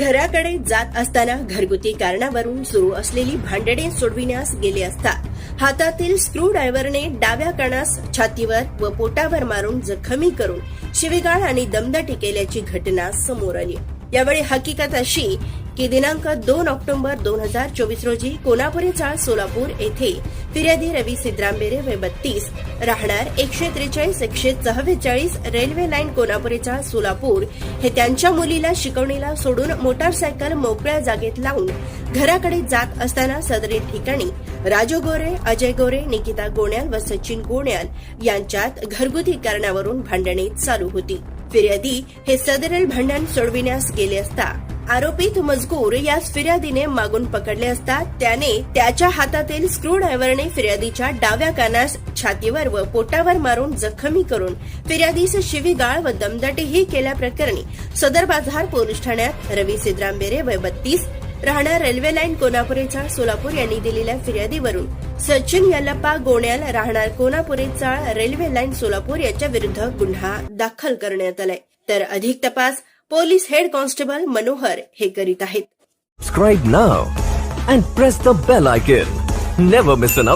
घराकडे जात असताना घरगुती कारणावरून सुरू असलेली भांडणे सोडविण्यास गेले असता हातातील स्क्रू ड्रायव्हरने डाव्या कणास छातीवर व पोटावर मारून जखमी करून शिवीगाळ आणि दमदाटी केल्याची घटना समोर आली. यावेळी हकीकत अशी की दिनांक दोन ऑक्टोबर दोन हजार चोवीस रोजी कोल्हापुरी चाळ सोलापूर येथे फिर्यादी रवी सिद्रांबेरे वे बत्तीस राहणार एकशे त्रेचाळीस एकशे चव्वेचाळीस रेल्वे लाईन कोल्हापुरी चाळ सोलापूर हे त्यांच्या मुलीला शिकवणीला सोडून मोटारसायकल मोकळ्या जागेत लावून घराकडे जात असताना सदरी ठिकाणी राजू गोरे अजय गोरे निकिता गोण्याल व सचिन गोण्याल यांच्यात घरगुती कारणावरून भांडणे चालू होती. फिर्यादी हे सदरेल भांडण सोडविण्यास गेले असता आरोपित मजकूर यास फिर्यादीने मागून पकडले असता त्याने त्याच्या हातातील स्क्रू ड्रायव्हरने फिर्यादीच्या डाव्या कानास छातीवर व पोटावर मारून जखमी करून फिर्यादीस शिवीगाळ व दमदाटीही केल्याप्रकरणी सदर बाजार पोलीस ठाण्यात रवी सिद्रांबेरे वय बत्तीस राहणार रेल्वे लाईन कोल्हापुरेचा सोलापूर यांनी दिलेल्या फिर्यादीवरून सचिन यल्लप्पा गोण्याल राहणार कोल्हापुरे रेल्वे लाईन सोलापूर याच्या विरुद्ध गुन्हा दाखल करण्यात आलाय. तर अधिक तपास पोलीस हेड कॉन्स्टेबल मनोहर हे करीत आहेत subscribe now and press the bell icon never miss an